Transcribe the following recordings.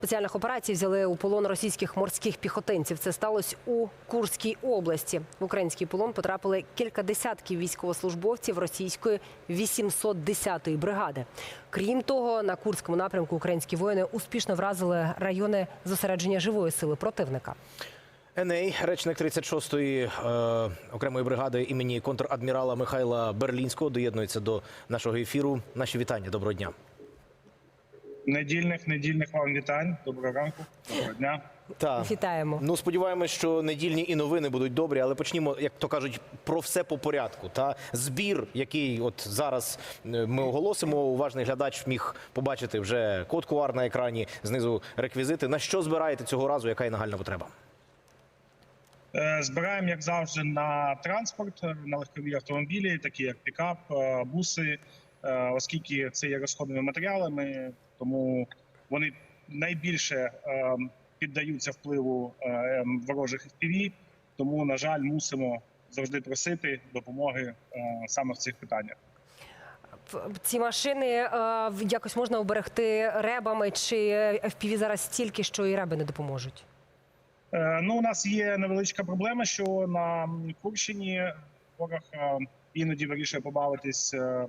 Спеціальних операцій взяли у полон російських морських піхотинців. Це сталося у Курській області. В український полон потрапили кілька десятків військовослужбовців російської 810-ї бригади. Крім того, на Курському напрямку українські воїни успішно вразили райони зосередження живої сили противника. Еней, речник 36-ї е, окремої бригади імені контрадмірала Михайла Берлінського, доєднується до нашого ефіру. Наші вітання. Доброго дня. Недільних, недільних вам вітань. Доброго ранку, доброго дня. Та Вітаємо. ну сподіваємось, що недільні і новини будуть добрі, але почнімо, як то кажуть, про все по порядку. Та збір, який от зараз е, ми оголосимо, уважний глядач міг побачити вже код QR на екрані, знизу реквізити. На що збираєте цього разу? Яка є нагальна потреба? Е, Збираємо, як завжди, на транспорт, на легкові автомобілі, такі як пікап, е, буси, оскільки це є розходними матеріалами, тому вони найбільше е, піддаються впливу е, ем, ворожих FPV, тому, на жаль, мусимо завжди просити допомоги е, саме в цих питаннях. Ці машини е, якось можна оберегти ребами чи FPV зараз стільки, що і реби не допоможуть. Е, Ну, у нас є невеличка проблема, що на Курщині ворог е, іноді вирішує побавитись е,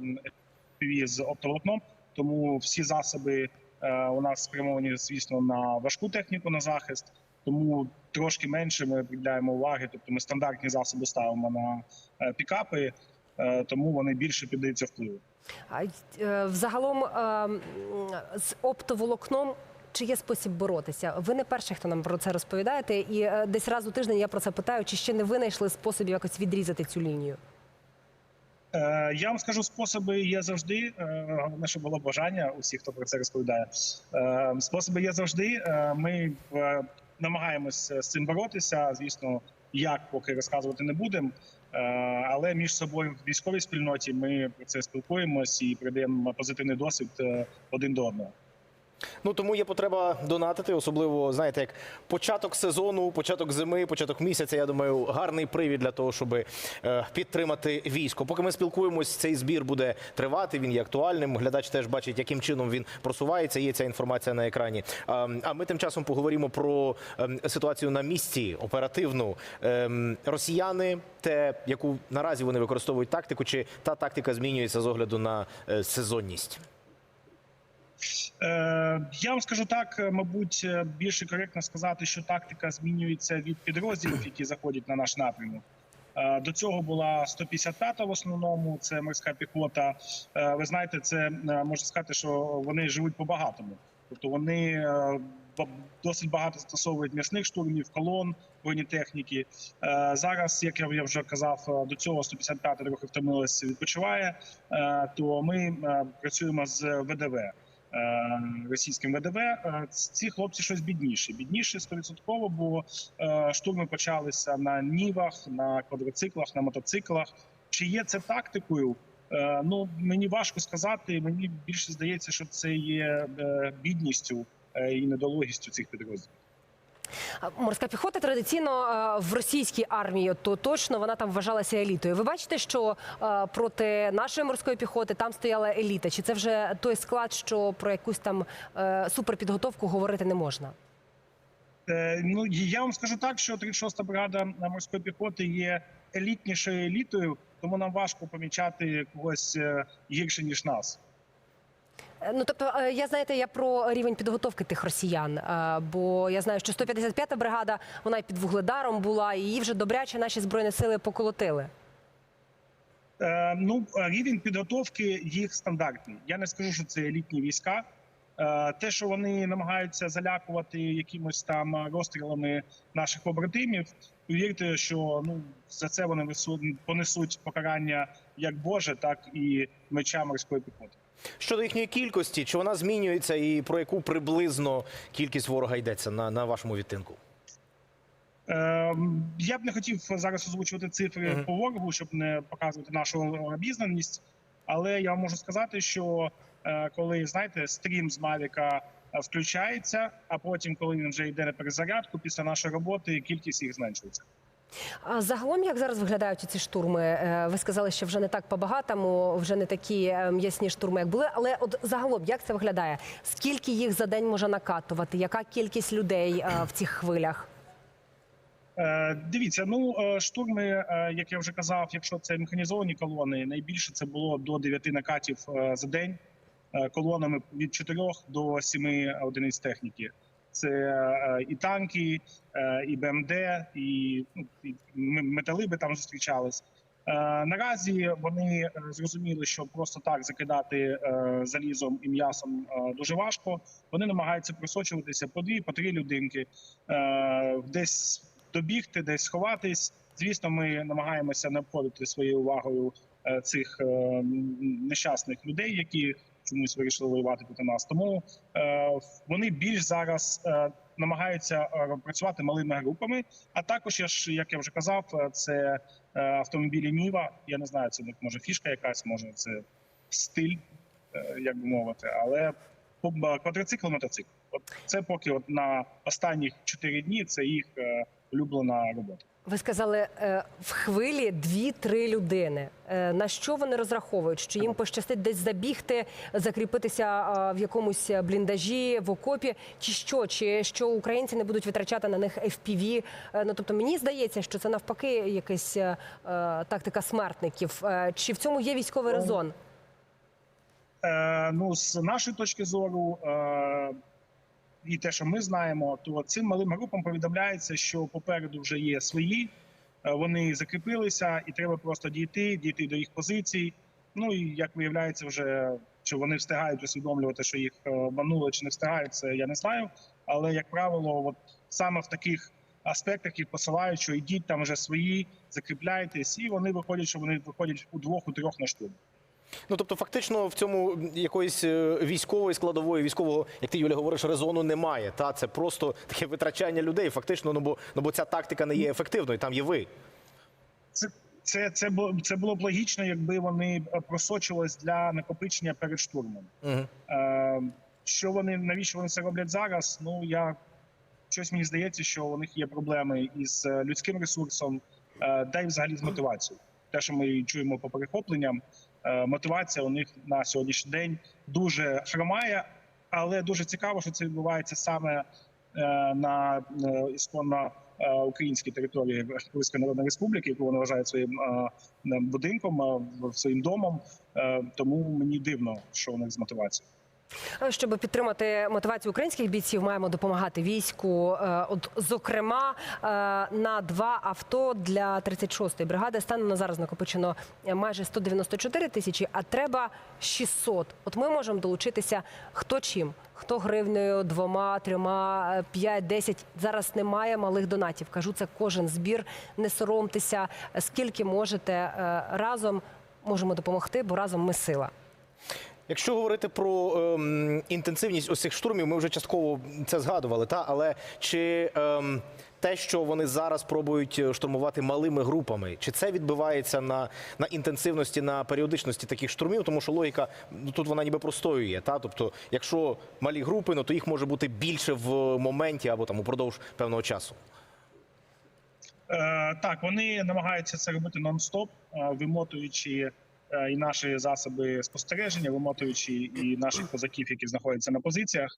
FPV з оптоволокном, тому всі засоби е, у нас спрямовані, звісно, на важку техніку на захист. Тому трошки менше ми приділяємо уваги. Тобто ми стандартні засоби ставимо на е, пікапи, е, тому вони більше піддаються впливу. А взагалом з оптоволокном. Чи є спосіб боротися? Ви не перший, хто нам про це розповідаєте, і десь раз у тиждень я про це питаю, чи ще не винайшли спосіб якось відрізати цю лінію? Е, Я вам скажу, способи є завжди. Е, Головне, що було бажання усіх, хто про це розповідає. Е, Способи є завжди. Ми намагаємося з цим боротися. Звісно, як поки розказувати не будемо. Але між собою в військовій спільноті ми про це спілкуємось і передаємо позитивний досвід один до одного. Ну тому є потреба донатити, особливо знаєте, як початок сезону, початок зими, початок місяця. Я думаю, гарний привід для того, щоб е, підтримати військо. Поки ми спілкуємось, цей збір буде тривати. Він є актуальним. Глядач теж бачить, яким чином він просувається. Є ця інформація на екрані. А, ми тим часом поговоримо про ем, ситуацію на місці оперативну. Ем, Росіяни, те, яку наразі вони використовують тактику, чи та тактика змінюється з огляду на е, сезонність. Е, Я вам скажу так, е, мабуть, е, більше коректно сказати, що тактика змінюється від підрозділів, які заходять на наш напрямок. До цього була 155-та в основному, це морська піхота. Ви знаєте, це можна сказати, що вони живуть по-багатому. Тобто вони досить багато застосовують м'ясних штурмів, колон, бронетехніки. Зараз, як я вже казав, до цього 155-та трохи втомилась, відпочиває. То ми працюємо з ВДВ російським ВДВ. Е, Ці хлопці щось бідніші. Бідніші 100%, бо е, штурми почалися на нівах, на квадроциклах, на мотоциклах. Чи є це тактикою? Е, Ну мені важко сказати. Мені більше здається, що це є е, бідністю е, і недологістю цих підрозділів. Морська піхота традиційно е, в російській армії, то точно вона там вважалася елітою. Ви бачите, що е, проти нашої морської піхоти там стояла еліта? Чи це вже той склад, що про якусь там е, суперпідготовку говорити не можна? Ну я вам скажу так, що 36-та бригада морської піхоти є елітнішою елітою, тому нам важко помічати когось гірше ніж нас. Е, Ну тобто, е, я знаєте, я про рівень підготовки тих росіян. е, Бо я знаю, що 155-та бригада вона і під вугледаром була, і її вже добряче наші збройні сили поколотили. Ну, рівень підготовки їх стандартний. Я не скажу, що це елітні війська. Те, що вони намагаються залякувати якимось там розстрілами наших побратимів, повірте, що ну за це вони несуть- понесуть покарання як Боже, так і меча морської піхоти. Щодо їхньої кількості, чи вона змінюється і про яку приблизно кількість ворога йдеться на, на вашому відтинку? Е, Я б не хотів зараз озвучувати цифри Мгм. по ворогу, щоб не показувати нашу обізнаність. Але я вам можу сказати, що е, коли знаєте, стрім з Мавіка е, включається, а потім, коли він вже йде на перезарядку, після нашої роботи кількість їх зменшується. А загалом, як зараз виглядають ці штурми? Е, Ви сказали, що вже не так по-багатому, вже не такі е, м'ясні штурми, як були. Але от загалом, як це виглядає? Скільки їх за день може накатувати? Яка кількість людей е, в цих хвилях? Дивіться, ну штурми, як я вже казав, якщо це механізовані колони, найбільше це було до 9 накатів за день колонами від 4 до 7 одиниць техніки. Це е, і танки, е, і БМД, і, ну, і металиби там зустрічались. Е, Наразі вони зрозуміли, що просто так закидати залізом і м'ясом дуже важко. Вони намагаються просочуватися по дві, по три людинки, десь добігти, десь сховатись. Звісно, ми намагаємося не обходити своєю увагою цих нещасних людей, які чомусь вирішили воювати проти нас. Тому е, вони більш зараз е, намагаються е, працювати малими групами. А також я ж, як я вже казав, це автомобілі Ніва. Я не знаю, це може фішка якась, може це стиль, як би мовити, але квадроцикл, мотоцикл. От це поки от на останніх чотири дні це їх улюблена робота. Ви сказали е, в хвилі дві-три людини. Е, На що вони розраховують? Що їм пощастить десь забігти, закріпитися е, в якомусь бліндажі в окопі, чи що? Чи що українці не будуть витрачати на них FPV? Ну тобто мені здається, що це навпаки якась тактика смертників. Чи в цьому є військовий резон? Е, ну, з нашої точки зору, е, і те, що ми знаємо, то цим малим групам повідомляється, що попереду вже є свої, е, вони закріпилися, і треба просто дійти, дійти до їх позицій. Ну і як виявляється, вже чи вони встигають усвідомлювати, що їх е, обманули, чи не встигають, це я не знаю. Але як правило, от саме в таких аспектах їх посилають, що йдіть там вже свої, закріпляйтесь, і вони виходять, що вони виходять у двох, у трьох на штурм. Ну тобто, фактично, в цьому якоїсь е, військової складової, військового, як ти Юля говориш, резону немає. Та це просто таке витрачання людей. Фактично, ну бо ну бо ця тактика не є ефективною. Там є ви. Це це, це було це було б логічно, якби вони просочувались для накопичення перед штурмом. Угу. Е, що вони навіщо вони це роблять зараз? Ну я щось мені здається, що у них є проблеми із е, людським ресурсом, е, та й взагалі з мотивацією. Те, що ми чуємо по перехопленням, мотивація у них на сьогоднішній день дуже хромає, але дуже цікаво, що це відбувається саме е, на е, ісконно е, українській території Російської Народної Республіки, яку вони вважають своїм е, будинком, е, своїм домом. Е, Тому мені дивно, що у них з мотивацією. Е, Щоб підтримати мотивацію українських бійців, маємо допомагати війську. Е, От, зокрема, е, на два авто для 36-ї бригади станом на зараз накопичено майже 194 тисячі, а треба 600. От ми можемо долучитися хто чим. Хто гривнею, двома, трьома, п'ять, десять. Зараз немає малих донатів. Кажу, це кожен збір. Не соромтеся. Скільки можете разом можемо допомогти, бо разом ми сила. Якщо говорити про ем, інтенсивність цих штурмів, ми вже частково це згадували, та але чи ем, те, що вони зараз пробують е, штурмувати малими групами, чи це відбивається на, на інтенсивності, на періодичності таких штурмів? Тому що логіка ну, тут вона ніби простоює. Та тобто, якщо малі групи, ну то їх може бути більше в моменті або там упродовж певного часу. Е, так, вони намагаються це робити нон-стоп, е, вимотуючи і наші засоби спостереження, вимотуючи і наших козаків, які знаходяться на позиціях.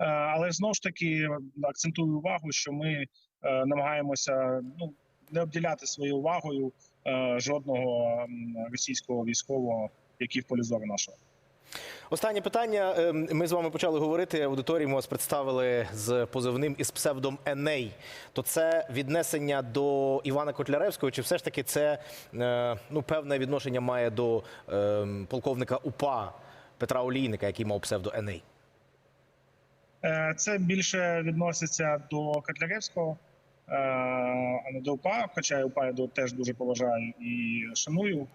Е, але знову ж таки акцентую увагу, що ми е, намагаємося ну не обділяти своєю увагою е, жодного російського військового, який в полі зору нашого. Останнє питання. Ем, Ми з вами почали говорити. Аудиторії ми вас представили з позивним із псевдом Еней. То це віднесення до Івана Котляревського, чи все ж таки це е, ну, певне відношення має до ем, полковника УПА Петра Олійника, який мав псевдо Еней? Е, Це більше відноситься до Котляревського, е, а не до УПА, хоча я УПА я теж дуже поважаю і шаную.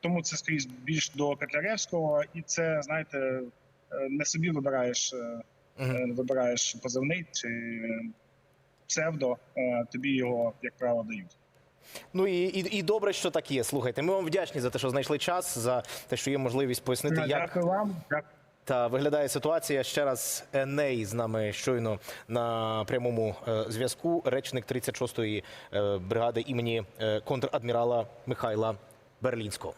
Тому це скрізь більш до Котляревського, і це, знаєте, е, не собі вибираєш, е, е, вибираєш позивний чи псевдо, тобі його, як правило, дають. Ну і, і, і добре, що так є. Слухайте, ми вам вдячні за те, що знайшли час, за те, що є можливість пояснити, як Дякую вам. Дякую. Та виглядає ситуація ще раз. Еней з нами щойно на прямому зв'язку. Речник 36-ї е, бригади імені контрадмірала Михайла Берлінського.